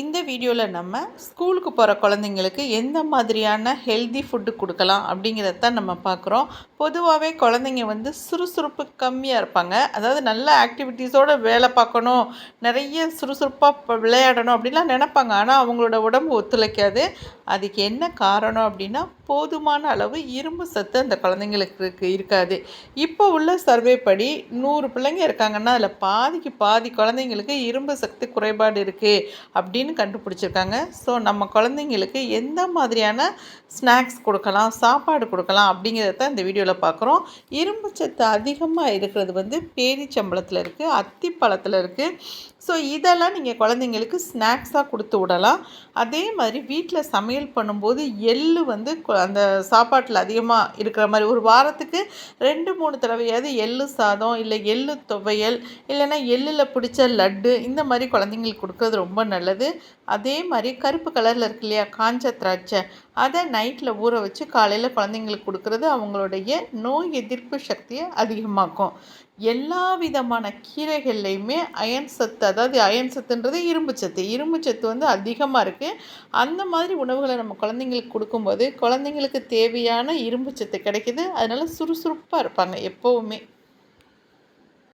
இந்த வீடியோவில் நம்ம ஸ்கூலுக்கு போகிற குழந்தைங்களுக்கு எந்த மாதிரியான ஹெல்தி ஃபுட்டு கொடுக்கலாம் அப்படிங்கிறத தான் நம்ம பார்க்குறோம். பொதுவாகவே குழந்தைங்க வந்து சுறுசுறுப்பு கம்மியாக இருப்பாங்க. அதாவது நல்ல ஆக்டிவிட்டீஸோடு வேலை பார்க்கணும் நிறைய சுறுசுறுப்பாக விளையாடணும் அப்படின்லாம் நினப்பாங்க. ஆனால் அவங்களோட உடம்பு ஒத்துழைக்காது. அதுக்கு என்ன காரணம் அப்படின்னா போதுமான அளவு இரும்பு சத்து அந்த குழந்தைங்களுக்கு இருக்கு இருக்காது. இப்போ உள்ள சர்வே படி நூறு பிள்ளைங்க இருக்காங்கன்னா அதில் பாதிக்கு பாதி குழந்தைங்களுக்கு இரும்பு சக்தி குறைபாடு இருக்குது அப்படின்னு அப்படின்னு கண்டுபிடிச்சிருக்காங்க. ஸோ நம்ம குழந்தைங்களுக்கு எந்த மாதிரியான ஸ்நாக்ஸ் கொடுக்கலாம் சாப்பாடு கொடுக்கலாம் அப்படிங்கிறத தான் இந்த வீடியோவில் பார்க்குறோம் இரும்பு சத்து அதிகமாக இருக்கிறது வந்து பேரிச்சம்பளத்தில் இருக்குது அத்திப்பழத்தில் இருக்குது ஸோ இதெல்லாம் நீங்கள் குழந்தைங்களுக்கு ஸ்நாக்ஸாக கொடுத்து விடலாம். அதே மாதிரி வீட்டில் சமையல் பண்ணும்போது எள்ளு வந்து அந்த சாப்பாட்டில் அதிகமாக இருக்கிற மாதிரி ஒரு வாரத்துக்கு ரெண்டு மூணு தடவையாவது எள்ளு சாதம் இல்லை எள்ளு துவையல் இல்லைன்னா எள்ளில் பிடிச்ச லட்டு இந்த மாதிரி குழந்தைங்களுக்கு கொடுக்கறது ரொம்ப நல்லது. அதே மாதிரி கருப்பு கலரில் இருக்கு இல்லையா காஞ்ச திராட்சை அதை நைட்டில் ஊற வச்சு காலையில் குழந்தைங்களுக்கு கொடுக்குறது அவங்களுடைய நோய் எதிர்ப்பு சக்தியை அதிகமாக்கும். எல்லா விதமான கீரைகள்லையுமே அயன் சத்து அதாவது அயன் சத்துன்றது இரும்பு சத்து. இரும்பு சத்து வந்து அதிகமாக இருக்குது அந்த மாதிரி உணவுகளை நம்ம குழந்தைங்களுக்கு கொடுக்கும்போது குழந்தைங்களுக்கு தேவையான இரும்பு சத்து கிடைக்கிது. அதனால் சுறுசுறுப்பாக இருப்பாங்க எப்போவுமே.